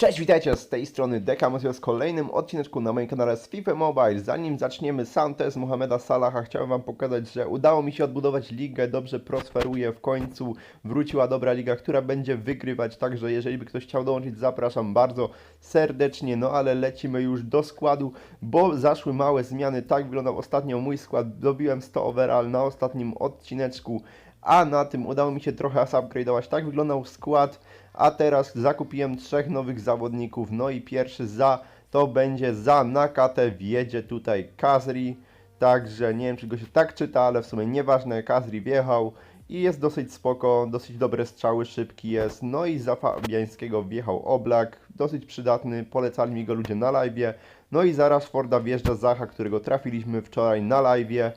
Cześć, witajcie z tej strony Dekamozio z kolejnym odcineczku na moim kanale z FIFA Mobile. Zanim zaczniemy sam test Mohameda Salaha, chciałem Wam pokazać, że udało mi się odbudować ligę, dobrze prosperuje, w końcu wróciła dobra liga, która będzie wygrywać, także jeżeli by ktoś chciał dołączyć, zapraszam bardzo serdecznie, no ale lecimy już do składu, bo zaszły małe zmiany, tak wyglądał ostatnio mój skład, dobiłem 100 overall na ostatnim odcineczku, a na tym udało mi się trochę upgrade'ować, tak wyglądał skład, a teraz zakupiłem trzech nowych zawodników. No i pierwszy za to będzie za Nakatę wjedzie tutaj Kazri. Także nie wiem czy go się tak czyta, ale w sumie nieważne, Kazri wjechał i jest dosyć spoko, dosyć dobre strzały, szybki jest. No i za Fabiańskiego wjechał Oblak, dosyć przydatny, polecali mi go ludzie na live. No i za Rashforda wjeżdża Zacha, którego trafiliśmy wczoraj na live.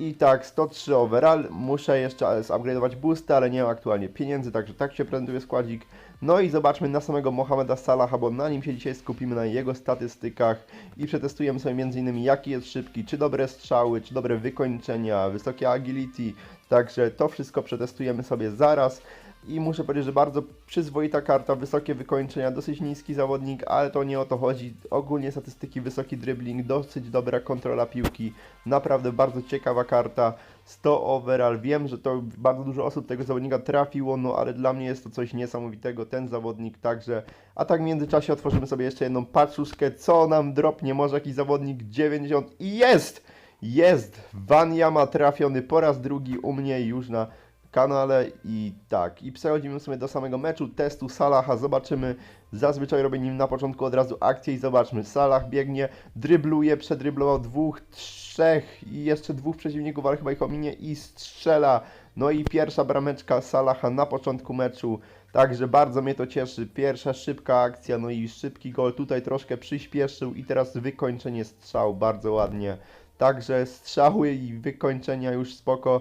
I tak, 103 overall, muszę jeszcze zupgrade'ować boosty, ale nie mam aktualnie pieniędzy, także tak się prezentuje składzik. No i zobaczmy na samego Mohameda Salaha, bo na nim się dzisiaj skupimy, na jego statystykach i przetestujemy sobie m.in. jaki jest szybki, czy dobre strzały, czy dobre wykończenia, wysokie agility, także to wszystko przetestujemy sobie zaraz. I muszę powiedzieć, że bardzo przyzwoita karta, wysokie wykończenia, dosyć niski zawodnik, ale to nie o to chodzi. Ogólnie statystyki, wysoki dribbling, dosyć dobra kontrola piłki, naprawdę bardzo ciekawa karta. 100 overall, wiem, że to bardzo dużo osób tego zawodnika trafiło, no ale dla mnie jest to coś niesamowitego, ten zawodnik także. A tak w międzyczasie otworzymy sobie jeszcze jedną paczuszkę, co nam dropnie, może jakiś zawodnik 90 i jest! Jest! Wanyama trafiony po raz drugi u mnie już na kanale i tak, i przechodzimy sobie do samego meczu, testu Salaha, zobaczymy, zazwyczaj robię nim na początku od razu akcję i zobaczmy, Salah biegnie, drybluje, przedryblował dwóch, trzech i jeszcze dwóch przeciwników, ale chyba ich ominie i strzela, no i pierwsza brameczka Salaha na początku meczu, także bardzo mnie to cieszy, pierwsza szybka akcja, no i szybki gol, tutaj troszkę przyspieszył i teraz wykończenie strzał, bardzo ładnie, także strzały i wykończenia już spoko,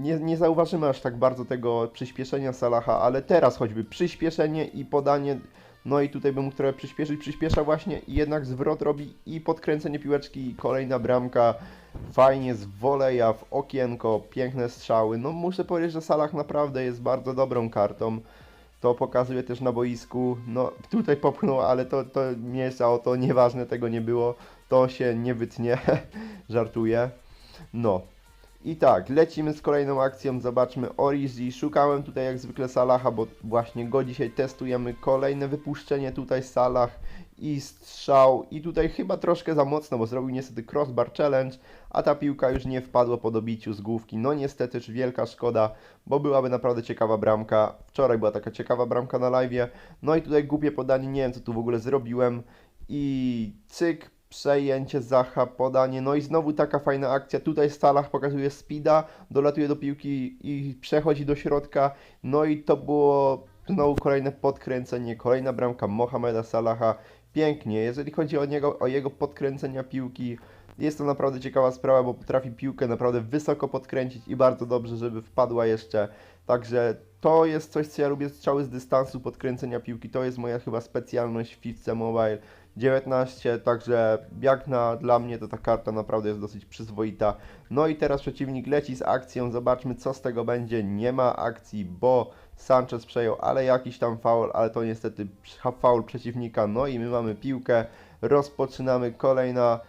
nie, nie zauważymy aż tak bardzo tego przyspieszenia Salaha, ale teraz choćby przyspieszenie i podanie, no i tutaj bym mógł trochę przyspieszyć, przyspiesza właśnie i jednak zwrot robi i podkręcenie piłeczki i kolejna bramka, fajnie z woleja w okienko, piękne strzały, no muszę powiedzieć, że Salah naprawdę jest bardzo dobrą kartą, to pokazuje też na boisku, no tutaj popchnął, ale to, to miejsca o to nieważne, tego nie było, to się nie wytnie, żartuję, no. I tak, lecimy z kolejną akcją, zobaczmy Orizi. Szukałem tutaj jak zwykle Salaha, bo właśnie go dzisiaj testujemy. Kolejne wypuszczenie tutaj Salah i strzał. I tutaj chyba troszkę za mocno, bo zrobił niestety crossbar challenge, a ta piłka już nie wpadła po dobiciu z główki. No niestety, wielka szkoda, bo byłaby naprawdę ciekawa bramka. Wczoraj była taka ciekawa bramka na live. No i tutaj głupie podanie, nie wiem co tu w ogóle zrobiłem. I cyk, przejęcie, Zacha, podanie, no i znowu taka fajna akcja, tutaj Salah pokazuje speeda, dolatuje do piłki i przechodzi do środka, no i to było znowu kolejne podkręcenie, kolejna bramka Mohameda Salaha, pięknie, jeżeli chodzi o niego, o jego podkręcenia piłki, jest to naprawdę ciekawa sprawa, bo potrafi piłkę naprawdę wysoko podkręcić i bardzo dobrze, żeby wpadła jeszcze, także to jest coś, co ja lubię, strzały z dystansu, podkręcenia piłki, to jest moja chyba specjalność w FIFA Mobile, 19, także jak na dla mnie to ta karta naprawdę jest dosyć przyzwoita. No i teraz przeciwnik leci z akcją, zobaczmy co z tego będzie. Nie ma akcji, bo Sanchez przejął, ale jakiś tam faul, ale to niestety faul przeciwnika. No i my mamy piłkę, rozpoczynamy kolejna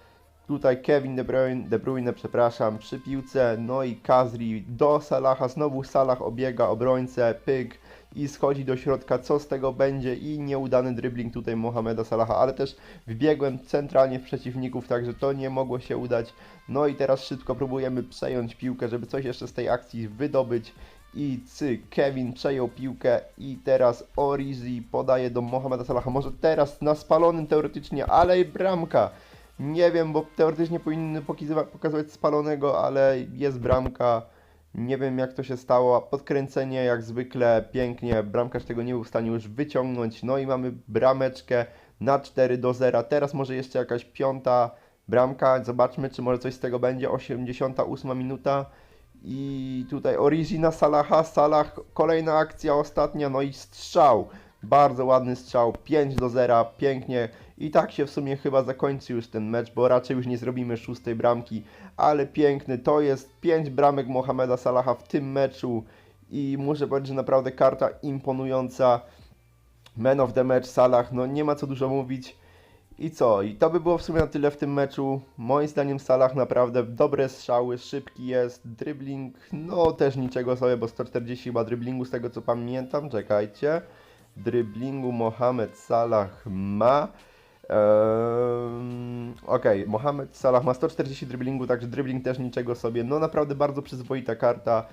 Tutaj Kevin De Bruyne, De Bruyne, przepraszam, przy piłce, no i Kazri do Salaha, znowu Salah obiega obrońcę, pyk, i schodzi do środka, co z tego będzie i nieudany dribbling tutaj Mohameda Salaha, ale też wbiegłem centralnie w przeciwników, także to nie mogło się udać. No i teraz szybko próbujemy przejąć piłkę, żeby coś jeszcze z tej akcji wydobyć i cyk, Kevin przejął piłkę i teraz Orizi podaje do Mohameda Salaha, może teraz na spalonym teoretycznie, ale bramka. Nie wiem, bo teoretycznie powinny pokazywać spalonego, ale jest bramka. Nie wiem jak to się stało, podkręcenie jak zwykle pięknie, bramkarz tego nie był w stanie już wyciągnąć, no i mamy brameczkę na 4 do 0. Teraz może jeszcze jakaś piąta bramka, zobaczmy czy może coś z tego będzie, 88 minuta. I tutaj Origina Salaha, Salah, kolejna akcja ostatnia, no i strzał. Bardzo ładny strzał, 5 do 0, pięknie. I tak się w sumie chyba zakończy już ten mecz, bo raczej już nie zrobimy szóstej bramki, ale piękny. To jest 5 bramek Mohameda Salaha w tym meczu i muszę powiedzieć, że naprawdę karta imponująca. Man of the match Salah, no nie ma co dużo mówić. I co? I to by było w sumie na tyle w tym meczu. Moim zdaniem Salah naprawdę dobre strzały, szybki jest, dribbling, no też niczego sobie, bo 140 chyba driblingu z tego co pamiętam, czekajcie. Driblingu Mohamed Salah ma. Okej, Mohamed Salah ma 140 driblingu, także dribbling też niczego sobie. No naprawdę bardzo przyzwoita karta.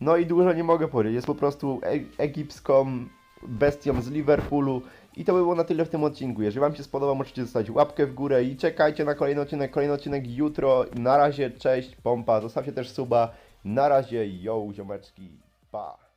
No i dużo nie mogę powiedzieć. Jest po prostu e egipską bestią z Liverpoolu. I to by było na tyle w tym odcinku. Jeżeli Wam się spodobał, możecie zostawić łapkę w górę i czekajcie na kolejny odcinek. Kolejny odcinek jutro. Na razie, cześć, pompa. Zostawcie też suba. Na razie, yo, ziomeczki. Pa.